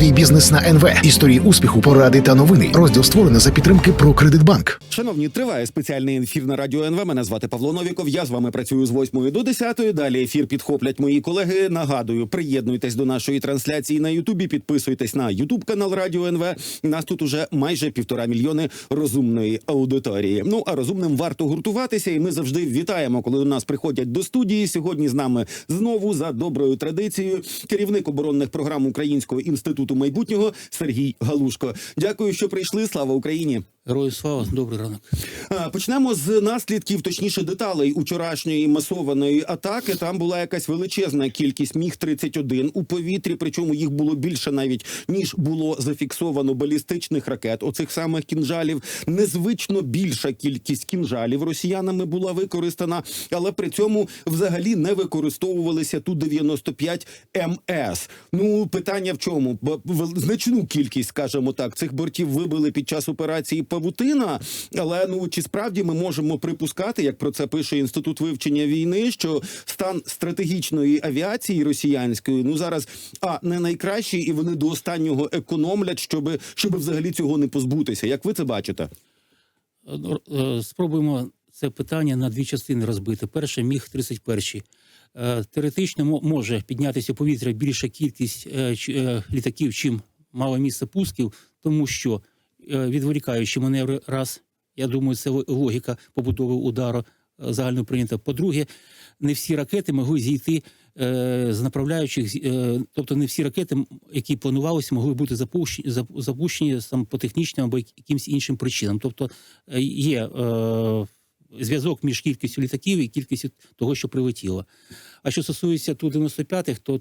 Свій бізнес на НВ. Історії успіху, поради та новини. Розділ створений за підтримки про Кредитбанк. Шановні, триває спеціальний ефір на радіо НВ. Мене звати Павло Новіков. Я з вами працюю з 8 до 10. Далі ефір підхоплять мої колеги. Нагадую, приєднуйтесь до нашої трансляції на Ютубі. Підписуйтесь на Ютуб канал Радіо НВ. Нас тут уже майже півтора мільйони розумної аудиторії. Ну а розумним варто гуртуватися, і ми завжди вітаємо, коли до нас приходять до студії. Сьогодні з нами знову за доброю традицією керівник оборонних програм Українського інституту майбутнього Сергій Галушко. Дякую, що прийшли. Слава Україні! Герою слава, добрий ранок. Почнемо з наслідків, точніше деталей учорашньої масованої атаки. Там була якась величезна кількість міг 31 у повітрі. Причому їх було більше навіть ніж було зафіксовано балістичних ракет. Оцих самих кінжалів. Незвично більша кількість кінжалів росіянами була використана, але при цьому взагалі не використовувалися ту 95 МС. Ну питання в чому? Значну кількість, скажімо так, цих бортів вибили під час операції Павутина. Але ну чи справді ми можемо припускати, як про це пише інститут вивчення війни, що стан стратегічної авіації росіянської ну зараз а не найкращий, і вони до останнього економлять, щоб щоб взагалі цього не позбутися. Як ви це бачите? Ну, е, Спробуємо це питання на дві частини розбити. Перше, міг 31 Е, Теоретично мо- може піднятися повітря більша кількість е, літаків, чим мало місце пусків, тому що е, відволікаючи маневри, раз, я думаю, це логіка побудови удару е, загально прийнята. По-друге, не всі ракети могли зійти е, з направляючих, тобто не всі ракети, які планувалися, могли бути запущені, запущені там, по технічним або якимось іншим причинам. Тобто є е, зв'язок між кількістю літаків і кількістю того, що прилетіло. А що стосується ту 95-х, то,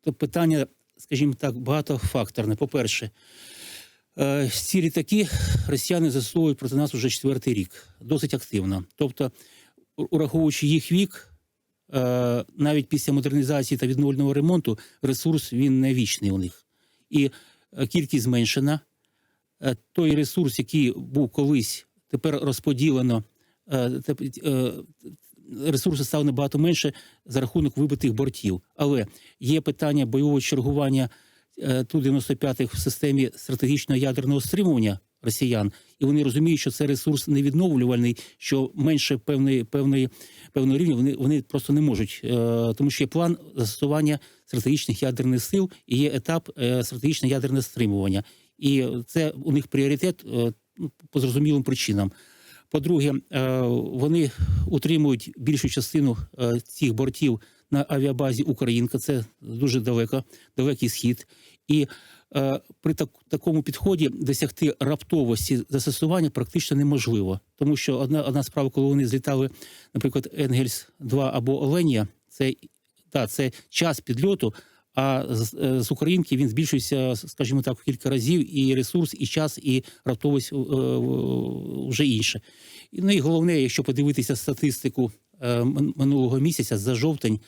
то питання, скажімо так, багатофакторне. По-перше, е, ці літаки росіяни застосовують проти нас уже четвертий рік, досить активно. Тобто, ураховуючи їх вік, е, навіть після модернізації та відновленого ремонту ресурс він не вічний у них. І е, кількість зменшена. Е, Той ресурс, який був колись, тепер розподілено. е, е, Ресурси стало набагато менше за рахунок вибитих бортів. Але є питання бойового чергування е, Ту-95 в системі стратегічного ядерного стримування росіян, і вони розуміють, що це ресурс невідновлювальний, що менше певної певної певного рівня вони, вони просто не можуть, е, тому що є план застосування стратегічних ядерних сил і є етап е, стратегічне ядерне стримування. І це у них пріоритет по зрозумілим причинам. По-друге, вони утримують більшу частину цих бортів на авіабазі Українка. Це дуже далеко, далекий схід. І е, при так, такому підході досягти раптовості застосування практично неможливо. Тому що одна, одна справа, коли вони злітали, наприклад, Енгельс 2 або Оленія, це, та, це час підльоту. А з, е, з Українки він збільшується, скажімо так, в кілька разів, і ресурс, і час, і раптовість е, вже інше. Ну і головне, якщо подивитися статистику е, минулого місяця за жовтень,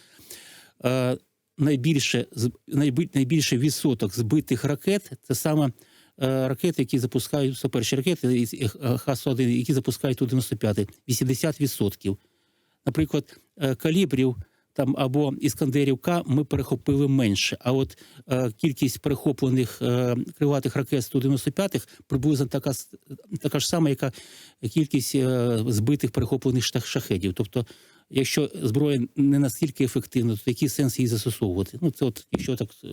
е, найбільше найби- відсоток збитих ракет це саме е, ракети, які запускають це перші ракети із, е, Х-101, які запускають Ту-95, 80%. Наприклад, калібрів там або іскандерів К ми перехопили менше. А от кількість перехоплених крилатих ракет з Ту-95 приблизно така, така ж сама, яка кількість збитих перехоплених шахедів. Тобто, якщо зброя не настільки ефективна, то який сенс її застосовувати? Ну це от якщо так е,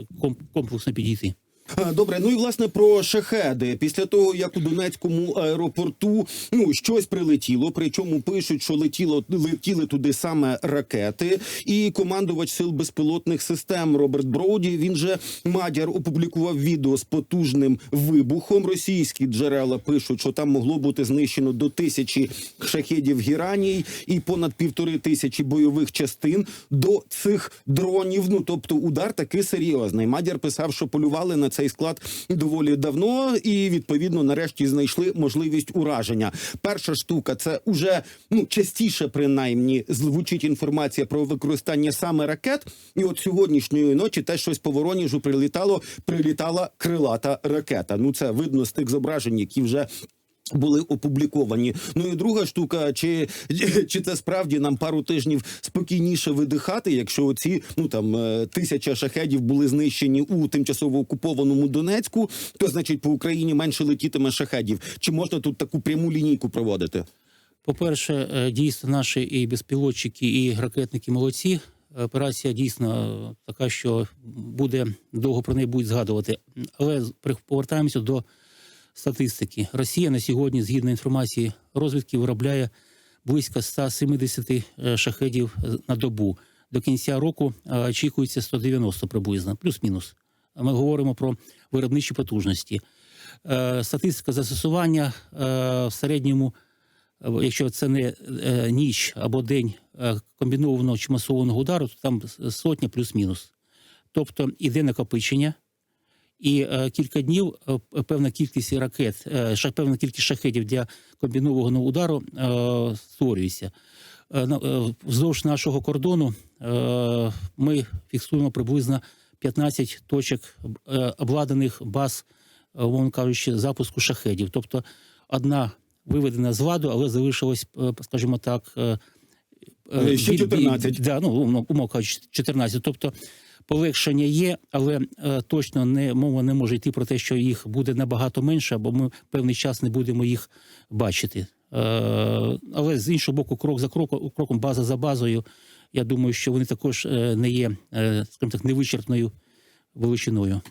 комплексно підійти. А, Добре, ну і власне про шахеди. Після того, як у Донецькому аеропорту ну щось прилетіло, причому пишуть, що летіло летіли туди саме ракети. І командувач сил безпілотних систем Роберт Броуді. Він же Мадяр опублікував відео з потужним вибухом. Російські джерела пишуть, що там могло бути знищено до тисячі шахедів гіраній і понад півтори тисячі бойових частин до цих дронів. Ну тобто удар такий серйозний. Мадяр писав, що полювали на цей склад доволі давно, і відповідно нарешті знайшли можливість ураження. Перша штука це уже ну частіше, принаймні, звучить інформація про використання саме ракет. І от сьогоднішньої ночі теж щось по Вороніжу прилітало, прилітала крилата ракета. Ну це видно з тих зображень, які вже Були опубліковані. Ну і друга штука, чи, чи це справді нам пару тижнів спокійніше видихати, якщо оці ну там е, тисяча шахедів були знищені у тимчасово окупованому Донецьку, то значить по Україні менше летітиме шахедів. Чи можна тут таку пряму лінійку проводити? По-перше, е, дійсно, наші і безпілотчики, і ракетники молодці. Операція дійсно е, така, що буде довго про неї будуть згадувати. Але повертаємося до статистики. Росія на сьогодні, згідно інформації розвідки, виробляє близько 170 е, шахедів е, на добу. До кінця року е, очікується 190 приблизно, плюс-мінус. Ми говоримо про виробничі потужності. Статистика застосування в середньому якщо це не ніч або день комбінованого чи масованого удару, то там сотня плюс-мінус. Тобто іде накопичення, і е, кілька днів е, певна кількість ракет, е, ша- певна кількість шахедів для комбінованого удару е, створюється. Е, е, Вздовж нашого кордону е, ми фіксуємо приблизно 15 точок обладнаних баз, умовно кажучи, запуску шахедів. Тобто одна виведена з ладу, але залишилось, е, скажімо так, ще біль- 14. біль- Да, ну, умовно кажучи, 14. Тобто полегшення є, але е, точно не мова не може йти про те, що їх буде набагато менше, бо ми певний час не будемо їх бачити. Е, але з іншого боку, крок за кроком, кроком, база за базою, я думаю, що вони також е, не є, скажімо так, невичерпною величиною.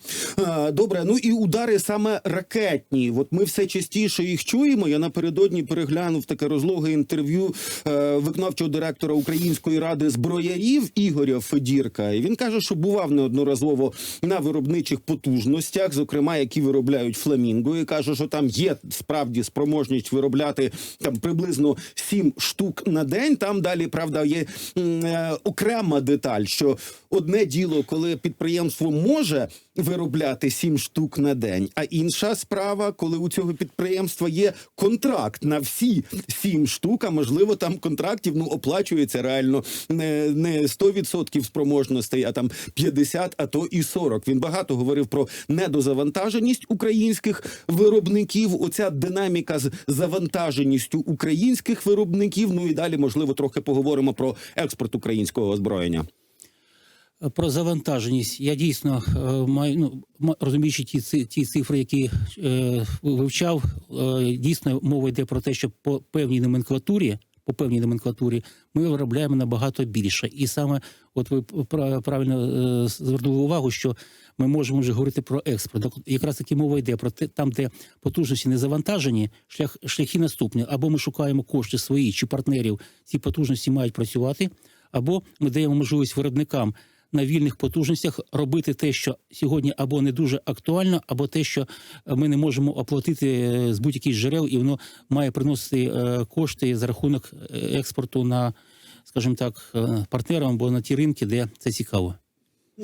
Добре, ну і удари саме ракетні. От ми все частіше їх чуємо. Я напередодні переглянув таке розлоге інтерв'ю е, виконавчого директора Української ради зброярів Ігоря Федірка. І він каже, що бував неодноразово на виробничих потужностях, зокрема, які виробляють фламінго, і каже, що там є справді спроможність виробляти там приблизно сім штук на день. Там далі правда є е, окрема деталь, що одне діло, коли підприємство може виробляти сім штук на день, а інша справа, коли у цього підприємства є контракт на всі сім штук, а можливо там контрактів ну оплачується реально не, не 100% спроможностей, а там 50, а то і 40. Він багато говорив про недозавантаженість українських виробників. Оця динаміка з завантаженістю українських виробників. Ну і далі можливо трохи поговоримо про експорт українського озброєння. Про завантаженість я дійсно е, маю ну розуміючи ті ті цифри, які е, вивчав, е, дійсно мова йде про те, що по певній номенклатурі, по певній номенклатурі, ми виробляємо набагато більше. І саме, от ви пра- правильно е, звернули увагу, що ми можемо вже говорити про експорт. Якраз таки мова йде про те, там, де потужності не завантажені, шлях шляхи наступні. Або ми шукаємо кошти свої чи партнерів, ці потужності мають працювати, або ми даємо можливість виробникам на вільних потужностях робити те, що сьогодні або не дуже актуально, або те, що е, ми не можемо оплатити е, з будь-яких джерел, і воно має приносити е, кошти за рахунок експорту на, скажімо так, партнерам або на ті ринки, де це цікаво.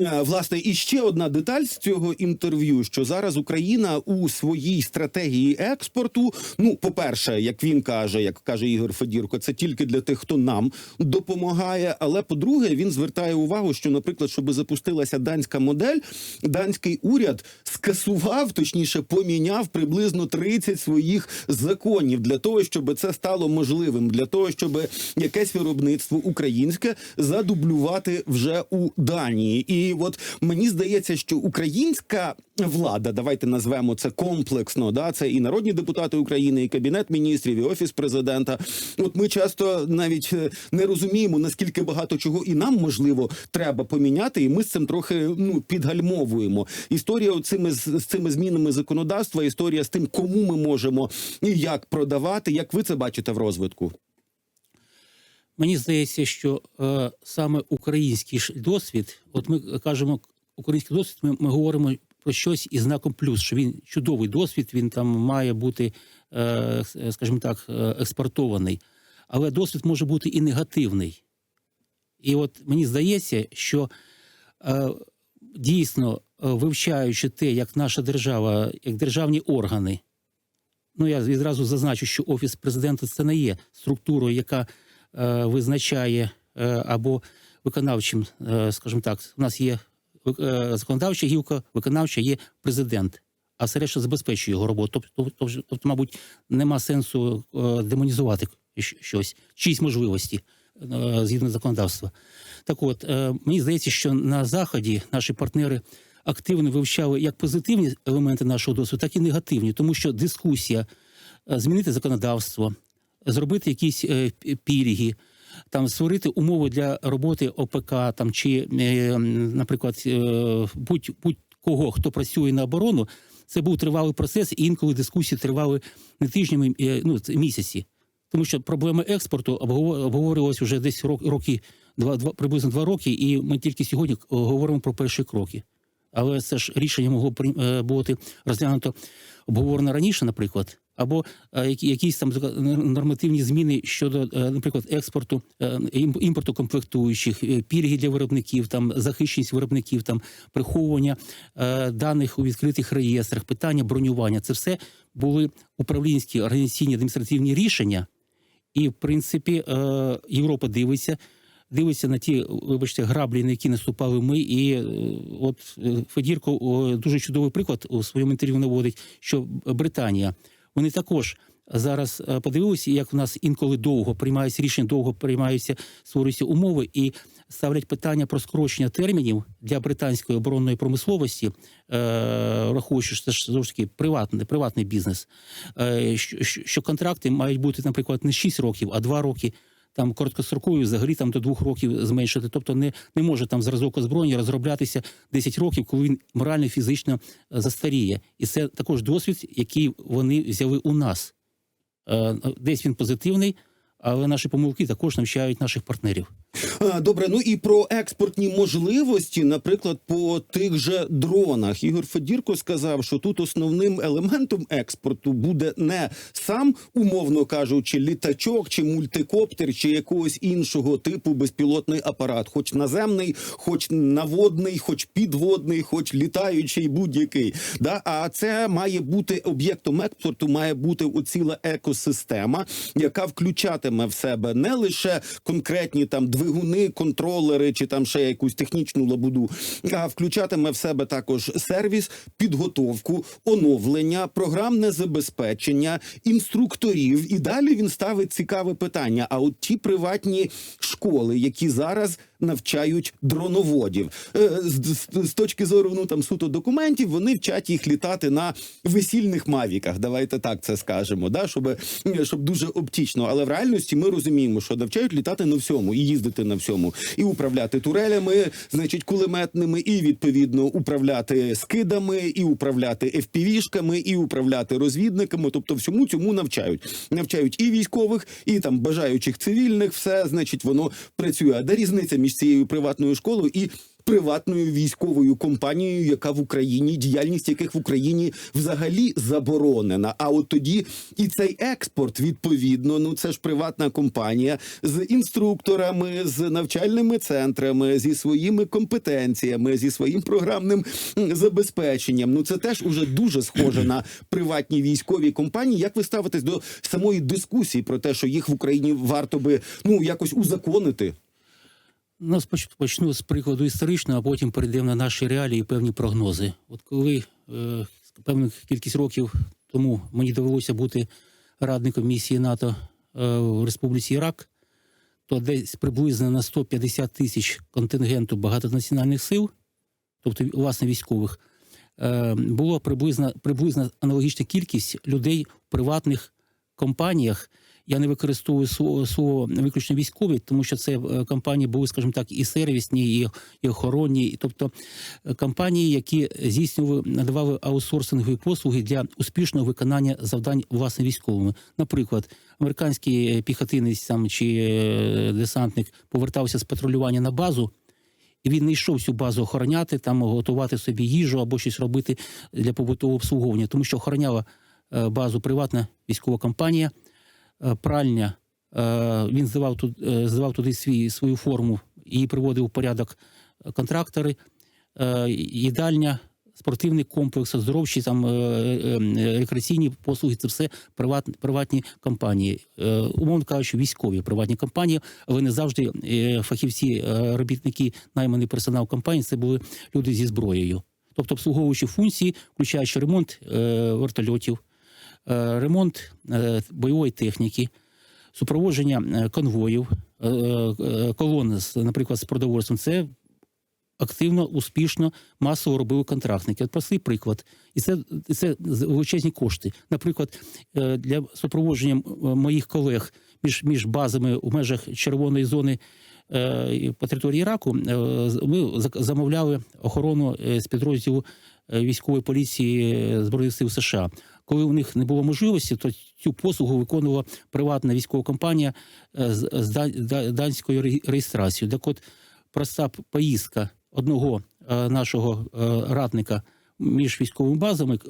Е, Власне, і ще одна деталь з цього інтерв'ю: що зараз Україна у своїй стратегії експорту. Ну, по-перше, як він каже, як каже Ігор Федірко, це тільки для тих, хто нам допомагає. Але по-друге, він звертає увагу, що, наприклад, щоб запустилася данська модель, данський уряд скасував, точніше, поміняв приблизно 30 своїх законів для того, щоб це стало можливим, для того, щоб якесь виробництво українське задублювати вже у Данії. І от мені здається, що українська влада, давайте назвемо це комплексно. Да, це і народні депутати України, і кабінет міністрів, і офіс президента. От ми часто навіть е, не розуміємо наскільки багато чого і нам можливо треба поміняти, і ми з цим трохи ну підгальмовуємо. Історія цими з цими змінами законодавства, історія з тим, кому ми можемо і як продавати. Як ви це бачите в розвитку? Мені здається, що е, саме український досвід, от ми кажемо український досвід, ми, ми говоримо про щось із знаком плюс, що він чудовий досвід, він там має бути, е, скажімо так, е, експортований. Але досвід може бути і негативний. І от мені здається, що е, дійсно е, вивчаючи те, як наша держава, як державні органи, ну я відразу зазначу, що офіс президента це не є структурою, яка е, визначає е, або виконавчим, е, скажімо так, у нас є е, законодавча гілка, виконавча є президент. а все решта забезпечує його роботу. Тобто, тобто, мабуть, нема сенсу е, демонізувати щось, чиїсь можливості е, згідно законодавства. Так от, е, мені здається, що на Заході наші партнери активно вивчали як позитивні елементи нашого досвіду, так і негативні, тому що дискусія, е, змінити законодавство, зробити якісь е, пільги, там створити умови для роботи ОПК, там чи, е, наприклад, е, будь, будь-кого, хто працює на оборону, це був тривалий процес, і інколи дискусії тривали не тижнями, ну місяці. Тому що проблеми експорту обговор- обговорювалися вже десь рок, роки, два, два, приблизно два роки, і ми тільки сьогодні говоримо про перші кроки. Але це ж рішення могло е, бути розглянуто обговорено раніше, наприклад, або е, якісь там нормативні зміни щодо, е, наприклад, експорту е, імпорту комплектуючих, пільги для виробників, там захищеність виробників, там приховування даних у відкритих реєстрах, питання бронювання. Це все були управлінські організаційні адміністративні рішення. І, в принципі, Європа дивиться, дивиться на ті, вибачте, граблі, на які наступали ми. І от Федірко дуже чудовий приклад у своєму інтерв'ю наводить, що Британія, вони також зараз е, подивилися, як в нас інколи довго приймаються рішення, довго приймаються, створюються умови і ставлять питання про скорочення термінів для британської оборонної промисловості, е, враховуючи, що це ж таки приватний, приватний бізнес, е, що контракти мають бути, наприклад, не 6 років, а 2 роки. Там короткострокові взагалі там до двох років зменшити. Тобто не, не може там зразок озброєння розроблятися 10 років, коли він морально фізично е, застаріє. І це також досвід, який вони взяли у нас. Е, Десь він позитивний, але наші помилки також навчають наших партнерів. Добре, ну і про експортні можливості, наприклад, по тих же дронах. Ігор Федірко сказав, що тут основним елементом експорту буде не сам, умовно кажучи, літачок чи мультикоптер, чи якогось іншого типу безпілотний апарат, хоч наземний, хоч наводний, хоч підводний, хоч літаючий, будь-який. Да? А це має бути об'єктом експорту, має бути ціла екосистема, яка включатиме в себе не лише конкретні там двигуни, контролери чи там ще якусь технічну лабуду, а включатиме в себе також сервіс, підготовку, оновлення, програмне забезпечення, інструкторів. І далі він ставить цікаве питання. А от ті приватні школи, які зараз навчають дроноводів, е, з, з, з точки зору ну там суто документів, вони вчать їх літати на весільних мавіках. Давайте так це скажемо, да, щоб, щоб дуже оптічно. Але в реальності ми розуміємо, що навчають літати на всьому і їздити на всьому, і управляти турелями, значить, кулеметними, і відповідно управляти скидами, і управляти FPV-шками, і управляти розвідниками. Тобто, всьому цьому навчають. Навчають і військових, і там бажаючих цивільних. Все значить, воно працює. А де різниця між цією приватною школою і приватною військовою компанією, яка в Україні, діяльність яких в Україні взагалі заборонена. А от тоді і цей експорт відповідно, ну це ж приватна компанія з інструкторами, з навчальними центрами, зі своїми компетенціями, зі своїм програмним забезпеченням. Ну це теж уже дуже схоже на приватні військові компанії. Як ви ставитесь до самої дискусії про те, що їх в Україні варто би ну якось узаконити? Ну, споч- почну з прикладу історичного, а потім перейдемо на наші реалії і певні прогнози. От коли е, певну кількість років тому мені довелося бути радником місії НАТО е, в Республіці Ірак, то десь приблизно на 150 тисяч контингенту багатонаціональних сил, тобто власне військових, е, було приблизно, приблизно аналогічна кількість людей в приватних компаніях. Я не використовую слово, виключно військові, тому що це е, компанії були, скажімо так, і сервісні, і, і охоронні, тобто е, компанії, які здійснювали, надавали аутсорсингові послуги для успішного виконання завдань власне військовими. Наприклад, американський е, піхотинець там чи десантник повертався з патрулювання на базу. І він не йшов всю базу охороняти, там готувати собі їжу або щось робити для побутового обслуговування, тому що охороняла базу приватна військова компанія, пральня. е, Він здавав тут е, здавав туди свій свою форму і приводив у порядок е, контрактори, е, їдальня, спортивний комплекс, оздоровчі там е, е, е, рекреаційні послуги. Це все приватні, приватні компанії, Е, умовно кажучи, військові приватні компанії, але не завжди е, фахівці, е, робітники, найманий персонал компанії. Це були люди зі зброєю. тобто обслуговуючи функції, включаючи ремонт е, вертольотів, е, ремонт е, бойової техніки, супроводження е, конвоїв, е, е, колон, наприклад, з продовольством. Це активно, успішно, масово робили контрактники. От простий приклад. І це, це величезні кошти. Наприклад, е, для супроводження е, моїх колег між, між базами у межах червоної зони е, по території Іраку е, ми замовляли охорону е, з підрозділу е, військової поліції е, Збройних сил США. Коли у них не було можливості, то цю послугу виконувала приватна військова компанія е, з, да- данською ре- реєстрацією. Так от проста поїздка одного е, нашого е, радника між військовими базами е,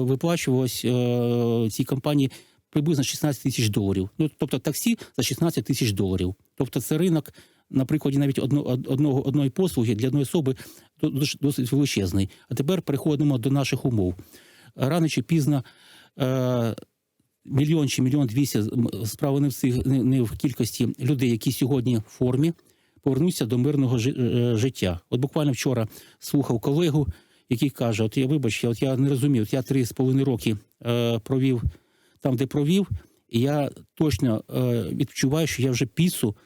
виплачувалась е, цій компанії приблизно 16 тисяч доларів. Ну тобто таксі за 16 тисяч доларів. Тобто це ринок, на прикладі навіть одно, одного одної послуги для одної особи до- досить величезний. А тепер переходимо до наших умов. Рано чи пізно. Е, Мільйон чи мільйон двісті м, справа не в цих не, в кількості людей, які сьогодні в формі, повернуться до мирного е, життя. От буквально вчора слухав колегу, який каже: От я вибач, от я не розумію, от я три з половиною роки е, провів там, де провів, і я точно відчуваю, що я вже піцу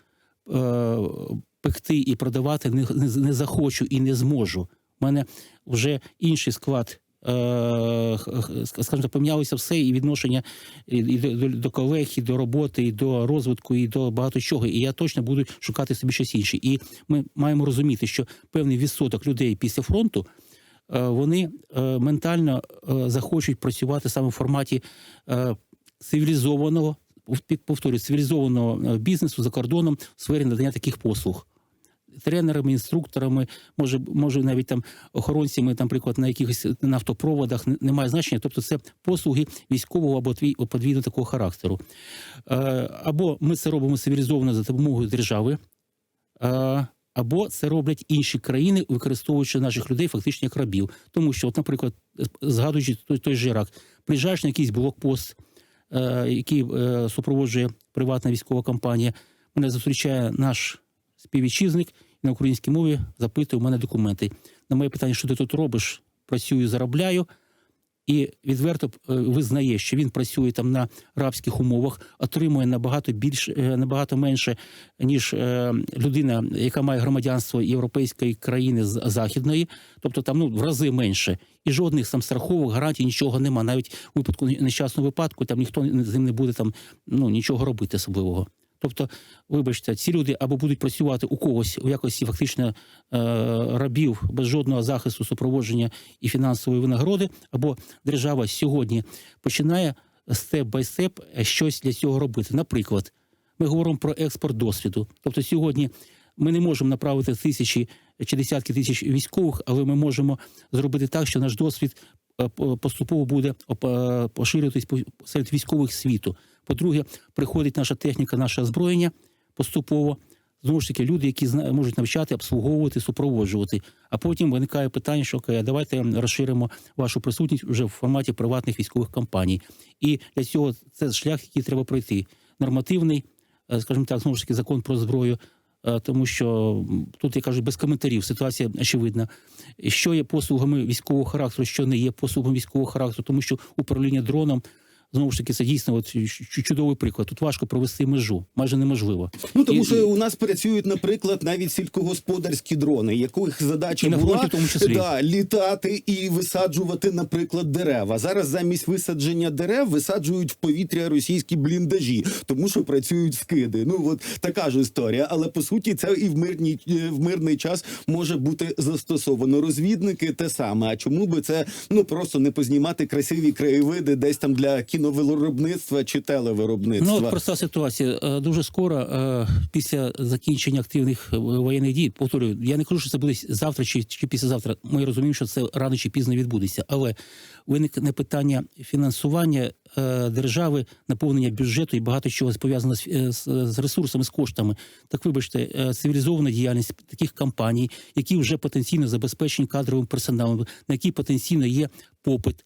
пекти і продавати не, не захочу і не зможу. У мене вже інший склад. Е, Скажімо, помінялося все і відношення і до, колег, і до роботи, і до розвитку, і до багато чого. І я точно буду шукати собі щось інше. І ми маємо розуміти, що певний відсоток людей після фронту е, вони е, ментально захочуть працювати саме в форматі цивілізованого, повторюю, цивілізованого бізнесу за кордоном в сфері надання таких послуг. Тренерами, інструкторами, може, може навіть там охоронцями, там, наприклад, на якихось нафтопроводах немає значення. Тобто це послуги військового або подвійно такого характеру. Е, Або ми це робимо цивілізовано за допомогою держави, е, або це роблять інші країни, використовуючи наших людей фактично як рабів. Тому що, от, наприклад, згадуючи той, той же Ірак, приїжджаєш на якийсь блокпост, е, який супроводжує приватна військова компанія. Мене зустрічає наш співвітчизник і на українській мові запитує у мене документи. На моє питання, що ти тут робиш, працюю, заробляю. І відверто е, визнає, що він працює там на рабських умовах, отримує набагато більше, е, набагато менше, ніж е, людина, яка має громадянство європейської країни з- західної, тобто там ну в рази менше. І жодних там страховок, гарантій, нічого нема. Навіть у випадку нещасного випадку там ніхто з ним не буде там ну нічого робити особливого. Тобто, вибачте, ці люди або будуть працювати у когось у якості фактично е, рабів без жодного захисту, супроводження і фінансової винагороди, або держава сьогодні починає степ бай степ щось для цього робити. Наприклад, ми говоримо про експорт досвіду. Тобто, сьогодні ми не можемо направити тисячі чи десятки тисяч військових, але ми можемо зробити так, що наш досвід е, поступово буде е, поширюватись серед військових світу. По-друге, приходить наша техніка, наше озброєння поступово. Знову ж таки, люди, які можуть навчати, обслуговувати, супроводжувати. А потім виникає питання, що окей, давайте розширимо вашу присутність вже в форматі приватних військових компаній. І для цього це шлях, який треба пройти. Нормативний, е, скажімо так, знову ж таки, закон про зброю. е, Тому що тут я кажу без коментарів, ситуація очевидна. Що є послугами військового характеру, що не є послугами військового характеру, тому що управління дроном знову ж таки це дійсно от чудовий приклад. Тут важко провести межу, майже неможливо. Ну тому І- що у нас працюють, наприклад, навіть сільськогосподарські дрони, яких задача І на була фронті в тому числі. Да, літати і висаджувати, наприклад, дерева. Зараз замість висадження дерев висаджують в повітря російські бліндажі, тому що працюють скиди. Ну от така ж історія. Але по суті, це і в мирній е, в мирний час може бути застосовано. Розвідники те саме. А чому би це ну просто не познімати красиві краєвиди десь там для кіновиробництва чи телевиробництва? Ну, проста ситуація. Е, Дуже скоро, е, після закінчення активних е, воєнних дій, повторюю, я не кажу, що це буде завтра чи, чи післязавтра. Ми розуміємо, що це рано чи пізно відбудеться. Але виникне питання фінансування держави, наповнення бюджету і багато чого пов'язано з, ресурсами, з коштами. Так вибачте, цивілізована діяльність таких компаній, які вже потенційно забезпечені кадровим персоналом, на які потенційно є попит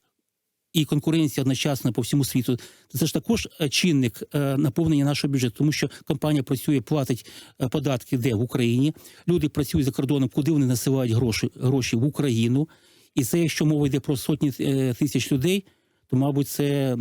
і конкуренція одночасно по всьому світу. Це ж також е, чинник е, наповнення нашого бюджету, тому що компанія працює, платить е, податки де в Україні. Люди працюють за кордоном, куди вони насилають гроші, гроші в Україну. І це, якщо мова йде про сотні тисяч людей, то, мабуть, це,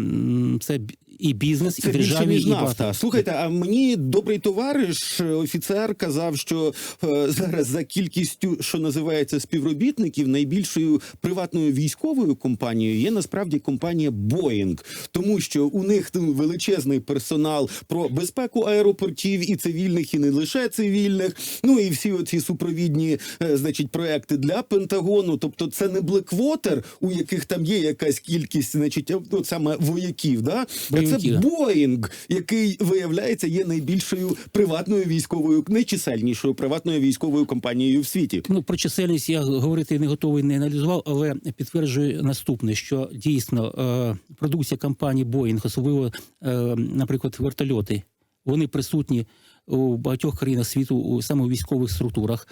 це і бізнес, Це і більше ніж і нафта. багато. Слухайте, а мені добрий товариш, е, офіцер, казав, що е, зараз за кількістю, що називається співробітників, найбільшою приватною військовою компанією є насправді компанія Боїнг, тому що у них там величезний персонал про безпеку аеропортів і цивільних, і не лише цивільних. Ну і всі оці супровідні, е, значить, проекти для Пентагону. Тобто, це не Блеквотер, у яких там є якась кількість, значить, от саме вояків, да? а це Боїнг, який виявляється є найбільшою приватною військовою, найчисельнішою приватною військовою компанією в світі. Ну про чисельність я говорити не готовий, не аналізував, але підтверджую наступне: що дійсно е, продукція компанії Boeing, особливо, е, наприклад, вертольоти, вони присутні у багатьох країнах світу, у саме у військових структурах.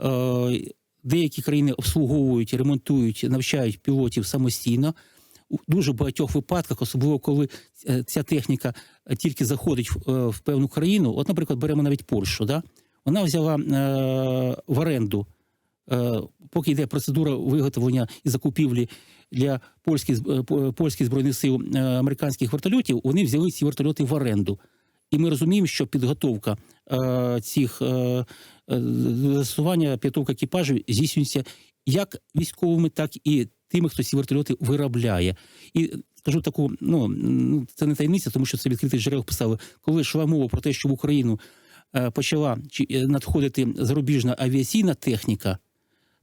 Е, деякі країни обслуговують, ремонтують, навчають пілотів самостійно. У дуже багатьох випадках, особливо коли е, ця техніка тільки заходить в, е, в певну країну. От, наприклад, беремо навіть Польщу, да? вона взяла е, в оренду Е, поки йде процедура виготовлення і закупівлі для польських, е, польських збройних сил американських вертольотів, вони взяли ці вертольоти в оренду. І ми розуміємо, що підготовка е, цих е, застосування, підготовка екіпажів здійснюється як військовими, так і тими, хто ці вертольоти виробляє. І скажу таку, ну це не таємниця, тому що це відкритий джерел писали. Коли йшла мова про те, що в Україну е, почала е, надходити зарубіжна авіаційна техніка,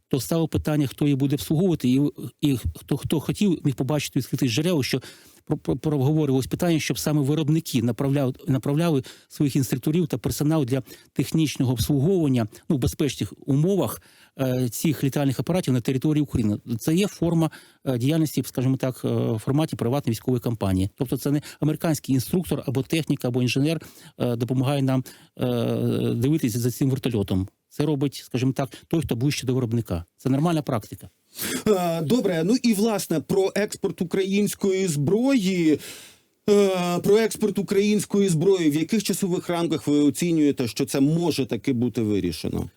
то стало питання, хто її буде обслуговувати, і, і хто хто хотів, міг побачити відкритий джерел, що про- про- проговорювалось питання, щоб саме виробники направляли, направляли своїх інструкторів та персонал для технічного обслуговування ну, в безпечних умовах цих літальних апаратів на території України. Це є форма е, діяльності, скажімо так, е, в форматі приватної військової компанії. Тобто, це не американський інструктор або технік, або інженер е, допомагає нам е, дивитися за цим вертольотом. Це робить, скажімо так, той, хто ближче до виробника. Це нормальна практика. Е, Добре, ну і власне про експорт української зброї. Е, Про експорт української зброї, в яких часових рамках ви оцінюєте, що це може таки бути вирішено?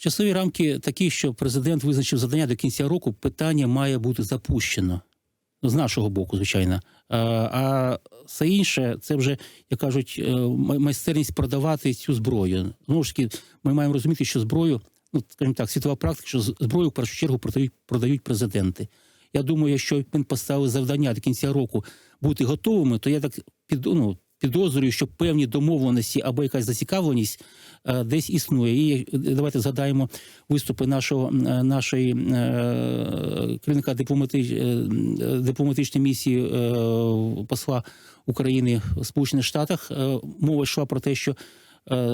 Часові рамки такі, що президент визначив завдання до кінця року, питання має бути запущено. Ну, З нашого боку, звичайно. А, все інше, це вже, як кажуть, е, майстерність продавати цю зброю. Знову ж таки, ми маємо розуміти, що зброю, ну скажімо так, світова практика, що зброю в першу чергу продають, продають президенти. Я думаю, якщо він поставив завдання до кінця року бути готовими, то я так під, ну, підозрюю, що певні домовленості або якась зацікавленість е, десь існує. І е, давайте згадаємо виступи нашого е, нашої керівника дипломати, е, дипломатичної місії посла України в Сполучених Штатах. Мова йшла про те, що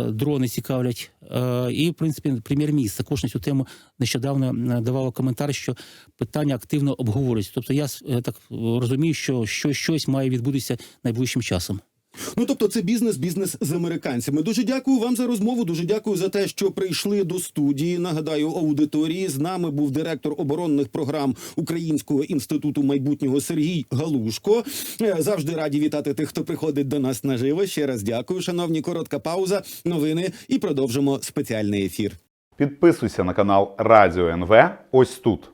дрони цікавлять. І, в принципі, прем'єр-міністр також на цю тему нещодавно давала коментар, що питання активно обговорюється. Тобто, я так розумію, що, що щось має відбутися найближчим часом. Ну тобто, це бізнес, бізнес з американцями. Дуже дякую вам за розмову. Дуже дякую за те, що прийшли до студії. Нагадаю, аудиторії з нами був директор оборонних програм Українського інституту майбутнього Сергій Галушко. Е, Завжди раді вітати тих, хто приходить до нас наживо. Ще раз дякую. Шановні, коротка пауза, новини і продовжимо спеціальний ефір. Підписуйся на канал Радіо НВ ось тут.